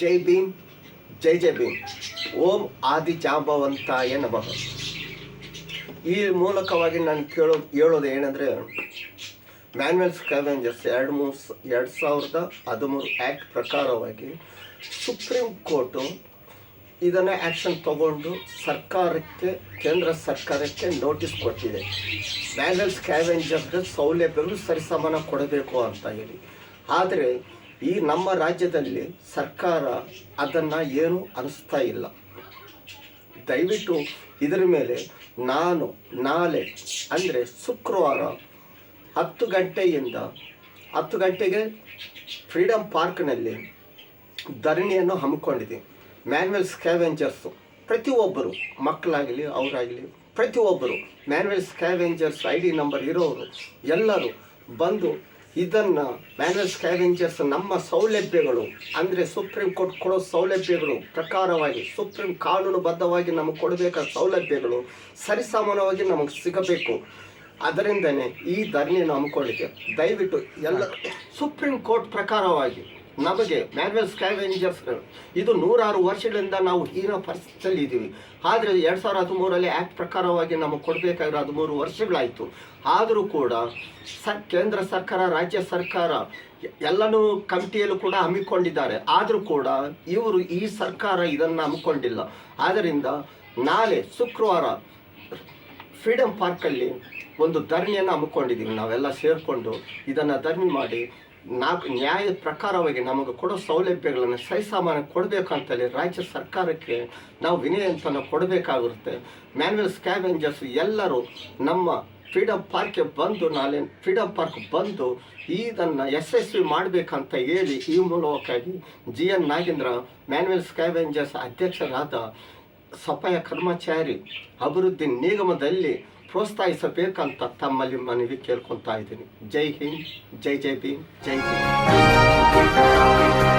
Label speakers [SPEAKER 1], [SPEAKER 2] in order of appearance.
[SPEAKER 1] ಜೈ ಭೀಮ್ ಜೈ ಜೈ ಭೀಮ್ ಓಂ ಆದಿ ಜಾಂಬವಂತ ನಮಃ. ಈ ಮೂಲಕವಾಗಿ ನಾನು ಕೇಳೋ, ಹೇಳೋದು ಏನಂದರೆ ಮ್ಯಾನ್ಯಲ್ ಸ್ಕ್ಯಾವೆಂಜರ್ಸ್ ಎರಡು ಮೂರು ಎರಡು ಸಾವಿರದ ಹದಿಮೂರು ಆ್ಯಕ್ಟ್ ಪ್ರಕಾರವಾಗಿ ಸುಪ್ರೀಂ ಕೋರ್ಟು ಇದನ್ನು ಆ್ಯಕ್ಷನ್ ತಗೊಂಡು ಸರ್ಕಾರಕ್ಕೆ, ಕೇಂದ್ರ ಸರ್ಕಾರಕ್ಕೆ ನೋಟಿಸ್ ಕೊಟ್ಟಿದೆ. ಮ್ಯಾನ್ಯಲ್ ಸ್ಕ್ಯಾವೆಂಜರ್ಗೆ ಸೌಲಭ್ಯಗಳು ಸರಿಸಮಾನ ಕೊಡಬೇಕು ಅಂತ ಹೇಳಿ. ಆದರೆ ಈ ನಮ್ಮ ರಾಜ್ಯದಲ್ಲಿ ಸರ್ಕಾರ ಅದನ್ನು ಏನು ಅನಿಸ್ತಾ ಇಲ್ಲ. ದಯವಿಟ್ಟು ಇದರ ಮೇಲೆ ನಾನು ನಾಳೆ ಅಂದರೆ ಶುಕ್ರವಾರ ಹತ್ತು ಗಂಟೆಯಿಂದ ಹತ್ತು ಗಂಟೆಗೆ ಫ್ರೀಡಮ್ ಪಾರ್ಕ್ನಲ್ಲಿ ಧರಣಿಯನ್ನು ಹಮ್ಮಿಕೊಂಡಿದೆ ಮ್ಯಾನ್ಯಲ್ ಸ್ಕ್ಯಾವೆಂಜರ್ಸು ಪ್ರತಿಯೊಬ್ಬರು ಮಕ್ಕಳಾಗಲಿ ಅವರಾಗಲಿ ಪ್ರತಿಯೊಬ್ಬರು manual scavengers I D number ಇರೋರು ಎಲ್ಲರೂ ಬಂದು ಇದನ್ನು ಮ್ಯಾನೇಜ್ ಸ್ಕ್ಯಾವೆಂಚರ್ಸ್ ನಮ್ಮ ಸೌಲಭ್ಯಗಳು. ಅಂದರೆ ಸುಪ್ರೀಂ ಕೋರ್ಟ್ ಕೊಡೋ ಸೌಲಭ್ಯಗಳು ಪ್ರಕಾರವಾಗಿ ಸುಪ್ರೀಂ ಕಾನೂನುಬದ್ಧವಾಗಿ ನಮಗೆ ಕೊಡಬೇಕಾದ ಸೌಲಭ್ಯಗಳು ಸರಿಸಮಾನವಾಗಿ ನಮಗೆ ಸಿಗಬೇಕು. ಅದರಿಂದನೇ ಈ ಧರಣಿಯನ್ನು ಹಮ್ಮಿಕೊಳ್ಳಿಕ್ಕೆ. ದಯವಿಟ್ಟು ಎಲ್ಲ ಸುಪ್ರೀಂ ಕೋರ್ಟ್ ಪ್ರಕಾರವಾಗಿ ನಮಗೆ ಮ್ಯಾನ್ಯಲ್ ಸ್ಕ್ಯಾವೆಂಜರ್ಸ್ಗಳು ಇದು ನೂರಾರು ವರ್ಷಗಳಿಂದ ನಾವು ಹೀನ ಪರಿಸ್ಥಿತಿಯಲ್ಲಿ ಇದ್ದೀವಿ. ಆದರೆ ಎರಡು ಸಾವಿರದ ಹದಿಮೂರಲ್ಲಿ ಆ್ಯಕ್ಟ್ ಪ್ರಕಾರವಾಗಿ ನಮಗೆ ಕೊಡಬೇಕಾಗಿರೋ ಹದಿಮೂರು ವರ್ಷಗಳಾಯಿತು. ಆದರೂ ಕೂಡ ಸ ಕೇಂದ್ರ ಸರ್ಕಾರ, ರಾಜ್ಯ ಸರ್ಕಾರ ಎಲ್ಲನೂ ಕಮಿಟಿಯಲ್ಲೂ ಕೂಡ ಹಮ್ಮಿಕೊಂಡಿದ್ದಾರೆ. ಆದರೂ ಕೂಡ ಇವರು ಈ ಸರ್ಕಾರ ಇದನ್ನು ಹಮ್ಮಿಕೊಂಡಿಲ್ಲ. ಆದ್ದರಿಂದ ನಾಳೆ ಶುಕ್ರವಾರ ಫ್ರೀಡಮ್ ಪಾರ್ಕಲ್ಲಿ ಒಂದು ಧರಣಿಯನ್ನು ಹಮ್ಮಿಕೊಂಡಿದ್ದೀವಿ. ನಾವೆಲ್ಲ ಸೇರಿಕೊಂಡು ಇದನ್ನು ಧರಣಿ ಮಾಡಿ ನಾಲ್ಕು ನ್ಯಾಯದ ಪ್ರಕಾರವಾಗಿ ನಮಗೆ ಕೊಡೋ ಸೌಲಭ್ಯಗಳನ್ನು ಕೊಡಬೇಕು ಕೊಡಬೇಕಂತೇಳಿ ರಾಜ್ಯ ಸರ್ಕಾರಕ್ಕೆ ನಾವು ವಿನಯಂತನ ಕೊಡಬೇಕಾಗಿರುತ್ತೆ. ಮ್ಯಾನ್ಯಲ್ ಸ್ಕ್ಯಾವೆಂಜರ್ಸ್ ಎಲ್ಲರೂ ನಮ್ಮ ಫ್ರೀಡಮ್ ಪಾರ್ಕ್ಗೆ ಬಂದು ನಾಳೆ ಫ್ರೀಡಮ್ ಪಾರ್ಕ್ ಬಂದು ಇದನ್ನು ಯಶಸ್ವಿ ಮಾಡಬೇಕಂತ ಹೇಳಿ ಈ ಮೂಲಕವಾಗಿ G N Nagendra manual scavengers ಅಧ್ಯಕ್ಷರಾದ ಸಫಾಯ ಕರ್ಮಚಾರಿ ಅಭಿವೃದ್ಧಿ ನಿಗಮದಲ್ಲಿ ಪ್ರೋತ್ಸಾಹಿಸಬೇಕಂತ ತಮ್ಮಲ್ಲಿ ಮನವಿ ಕೇಳ್ಕೊತಾ ಇದ್ದೀನಿ. ಜೈ ಹಿಂದ್, ಜೈ ಜೈ ಭೀಮ್ ಜೈ ಭೀಮ್.